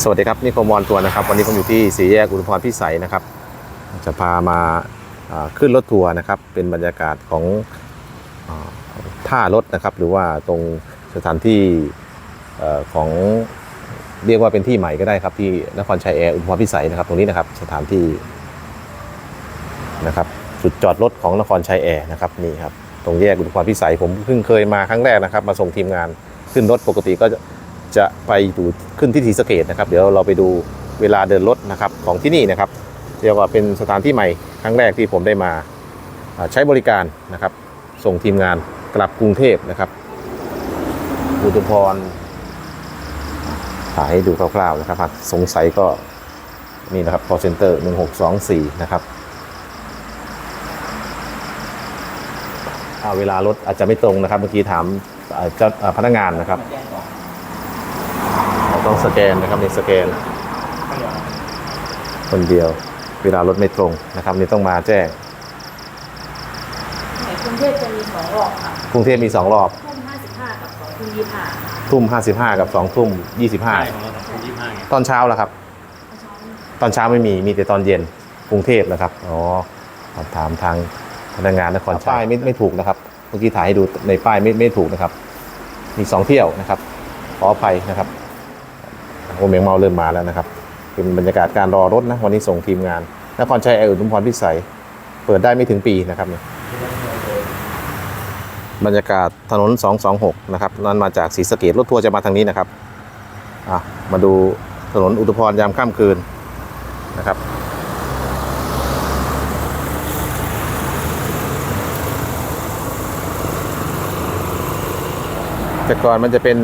สวัสดีครับนี่คมวอนทัวร์นะครับ วันนี้ผมอยู่ที่สี่แยกอุดมพรพิสัยนะครับ จะพามาขึ้นรถทัวร์นะครับ เป็นบรรยากาศของอท่ารถนะครับ หรือว่าตรงสถานที่อของเรียกว่าเป็นที่ใหม่ก็ได้ครับที่นครชัยแอร์อุดมพรพิสัยนะครับ ตรงนี้นะครับสถานที่นะครับจุดจอดรถของนครชัยแอร์นะครับนี่ครับตรงแยกอุดมพรพิสัยผมเพิ่งเคยมาครั้งแรกนะครับ มาส่งทีมงานขึ้นรถปกติก็ จะไปดูขึ้นที่ศรีสะเกดนะครับ เดี๋ยวเราไปดูเวลาเดินรถนะครับของที่นี่นะครับเรียกว่าเป็นสถานที่ใหม่ครั้งแรกที่ผมได้มาใช้บริการนะครับ ส่งทีมงานกลับกรุงเทพนะครับอุตุพรถ่ายให้ดูคร่าวๆนะครับหากสงสัยก็นี่นะครับ call center 1624 นะครับอ่าเวลารถอาจจะไม่ตรงนะครับ เมื่อกี้ถามเจ้าพนักงานนะครับ ต้องสแกนนะครับในสแกน คนเดียว เวลารถไม่ตรงนะครับนี่ต้องมาแจ้งในกรุงเทพจะมีสองรอบค่ะกรุงเทพมี2รอบทุ่มห้าสิบห้ากับสองทุ่มยี่สิบห้าทุ่ม55กับ2ทุ่มใช่ของเราสองทุ่มยี่สิบห้าไง25ตอนเช้าแล้วครับ ตอนเช้าไม่มีมีแต่ตอนเย็นกรุงเทพนะครับอ๋อสอบถามทางพนักงานนครชัยป้ายไม่ไม่ถูกนะครับเมื่อกี้ถ่ายให้ดูในป้ายไม่ไม่ถูกนะครับ มีสองเที่ยวนะครับขออภัยนะครับ โอเมียงเมาเริ่มมาแล้วนะครับ เป็นบรรยากาศการรอรถนะ วันนี้ส่งทีมงานนครชัยแอร์อุดมพรพิสัย เปิดได้ไม่ถึงปีนะครับเนี่ยบรรยากาศถนน 226 นะครับ นั่นมาจากศรีสะเกดรถทัวร์จะมาทางนี้นะครับ อะ มาดูถนนอุดมพรยามค่ำคืนนะครับ แต่ก่อนมันจะเป็น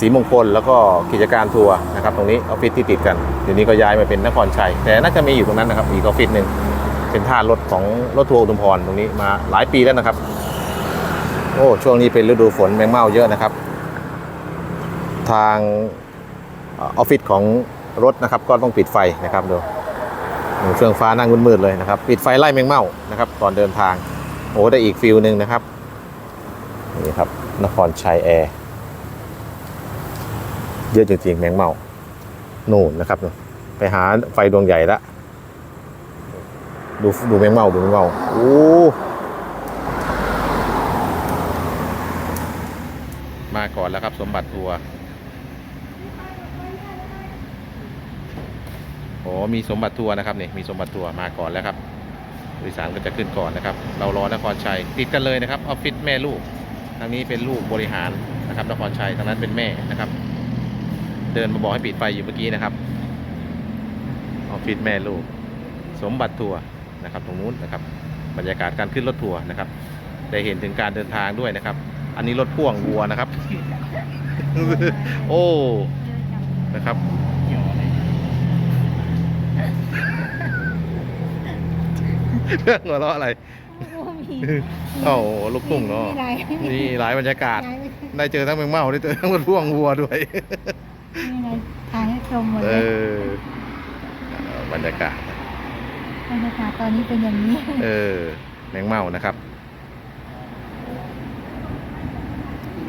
สีมงคลแล้วก็กิจการทัวร์นะครับ ตรงนี้ออฟฟิศที่ติดกันเดี๋ยวนี้ก็ย้ายมาเป็นนครชัย แต่น่าจะมีอยู่ตรงนั้นนะครับอีกออฟฟิศหนึ่งเป็นท่ารถของรถทัวร์อุดมพรตรงนี้มาหลายปีแล้วนะครับ โอ้ช่วงนี้เป็นฤดูฝนแมงเม่าเยอะนะครับ ทางออฟฟิศของรถนะครับ ก็ต้องปิดไฟนะครับดูดูเฟื่องฟ้านั่งมืดๆเลยนะครับ ปิดไฟไล่แมงเม่านะครับก่อนเดินทางโอ้ได้อีกฟิลหนึ่งนะครับนี่ครับนครชัยแอร์ เยอะจริงๆแมงเม่านู่นนะครับไปหาไฟดวงใหญ่ละดูดูแมงเม่าดูแมงเม่าโอ้มาก่อนแล้วครับ สมบัติทัวร์โอ้มีสมบัติทัวร์นะครับนี่มีสมบัติทัวร์มาก่อนแล้วครับบริษัทก็จะขึ้นก่อนนะครับ เรารอนครชัยติดกันเลยนะครับออฟฟิศแม่ลูกทางนี้เป็นลูกบริหารนะครับนครชัยทางนั้นเป็นแม่นะครับ เดินมาบอกให้ปิดไฟอยู่เมื่อกี้นะครับออฟฟิศแม่ลูก สมบัติทัวร์นะครับตรงนู้นนะครับ บรรยากาศการขึ้นรถทัวร์นะครับ ได้เห็นถึงการเดินทางด้วยนะครับ อันนี้รถพ่วงวัวนะครับ โอ้นะครับเรื่องหัวเราะอะไรโอ้โหลูกทุ่งเนาะนี่หลายบรรยากาศ ได้เจอทั้งแมงเม่าได้เจอทั้งรถพ่วงวัวด้วย นี่ไงถ่ายให้ชมหมดเอเลยอบรรยากาศ บรรยากาศตอนนี้เป็นอย่างนี้ เออ แมงเม่านะครับ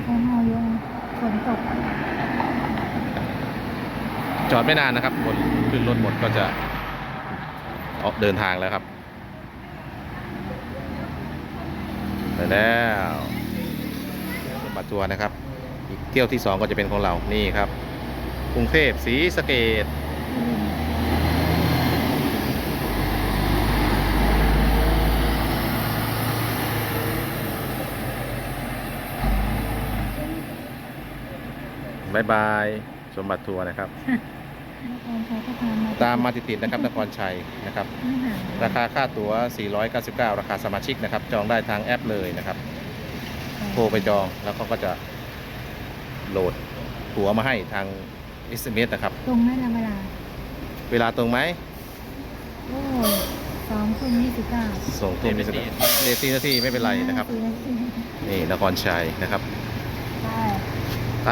แค่เมาเยอะฝนตกจอดไม่นานนะครับหมดขึ้นรถหมดก็จะออกเดินทางแล้วครับ ไปแล้วมบัติทัวร์นะครับ อีกเที่ยวที่สองก็จะเป็นของเรา นี่ครับ กรุงเทพศรีสะเกดบายบาย สมบัติทัวร์นะครับตอนเช้าก็ทานมาตามมาติดๆนะครับนครชัยนะครับไม่ห่างราคาค่าตั๋ว 499 ราคาสมาชิกนะครับ จองได้ทางแอปเลยนะครับ โทรไปจองแล้วเขาก็จะโหลดตั๋วมาให้ทาง SMS นะครับ ตรงนั้นนะเวลา เวลาตรงไหมโอ้สองทุ่มยี่สิบเก้าส่งทุ่มนี้เดซีนาทีไม่เป็นไรนะครับ สี่นาทีนี่นครชัยนะครับใช่ไป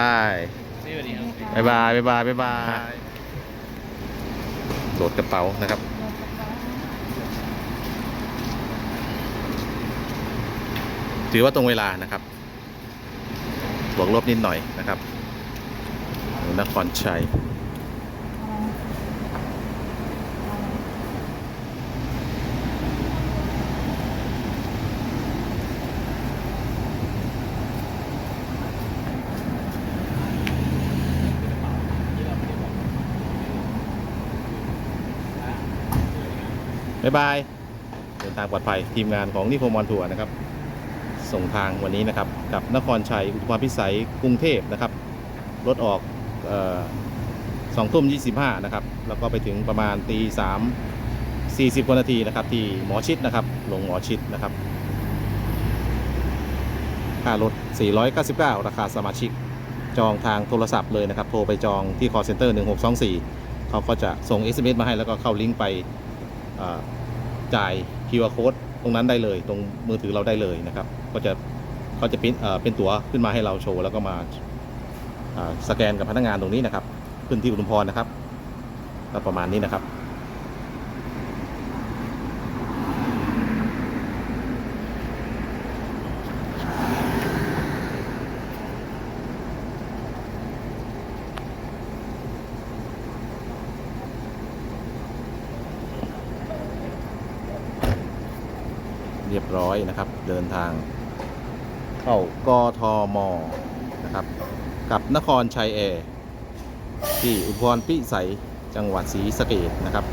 นี่วันนี้ครับบ๊ายบายบ๊ายบายบ๊ายบายโหลดกระเป๋านะครับ ถือว่าตรงเวลานะครับ บวกลบนิดหน่อยนะครับ นครชัย บ๊ายบาย เดินทางปลอดภัยทีมงานของนิคมมอนทัวร์นะครับ ส่งทางวันนี้นะครับ กับนครชัยอุตมพิสัยกรุงเทพนะครับ รถออก สองทุ่มยี่สิบห้านะครับ แล้วก็ไปถึงประมาณตีสามสี่สิบกว่านาทีนะครับ ที่หมอชิดนะครับลงหมอชิดนะครับค่ารถ 499 ราคาสมาชิก จองทางโทรศัพท์เลยนะครับ โทรไปจองที่ call center 1624 เขาก็จะส่ง SMS มาให้แล้วก็เข้าลิงก์ไปจ่าย QR code ตรงนั้นได้เลย ตรงมือถือเราได้เลยนะครับ ก็จะเขาจะเป็นเป็นตั๋วขึ้นมาให้เราโชว์ แล้วก็มา สแกนกับพนักงานตรงนี้นะครับ ขึ้นที่อุดมพรนะครับก็ประมาณนี้นะครับ เรียบร้อยนะครับ เดินทาง เข้ากทมนะครับ กับนครชัยแอร์ที่อุพรพิสัยจังหวัดศรีสะเกดนะครับ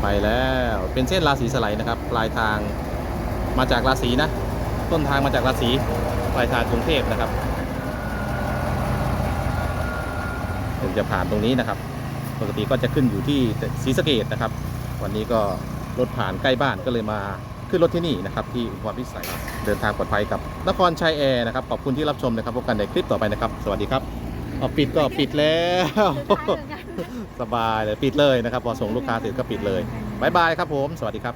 ไปแล้วเป็นเส้นราศีสไลด์นะครับ ปลายทางมาจากราศีนะ ต้นทางมาจากราศีปลายทางกรุงเทพนะครับถึงจะผ่านตรงนี้นะครับ ปกติก็จะขึ้นอยู่ที่ศรีสะเกดนะครับ วันนี้ก็รถผ่านใกล้บ้านก็เลยมา ขึ้นรถที่นี่นะครับที่อุบลพิสัยเดินทางปลอดภัยกับนครชัยแอร์นะครับขอบคุณที่รับชมนะครับพบกันในคลิปต่อไปนะครับ สวัสดีครับเอาปิดก็ปิดแล้ว สบายเลยปิดเลยนะครับพอส่งลูกค้าเสร็จก็ปิดเลยบายบายครับผม สวัสดีครับ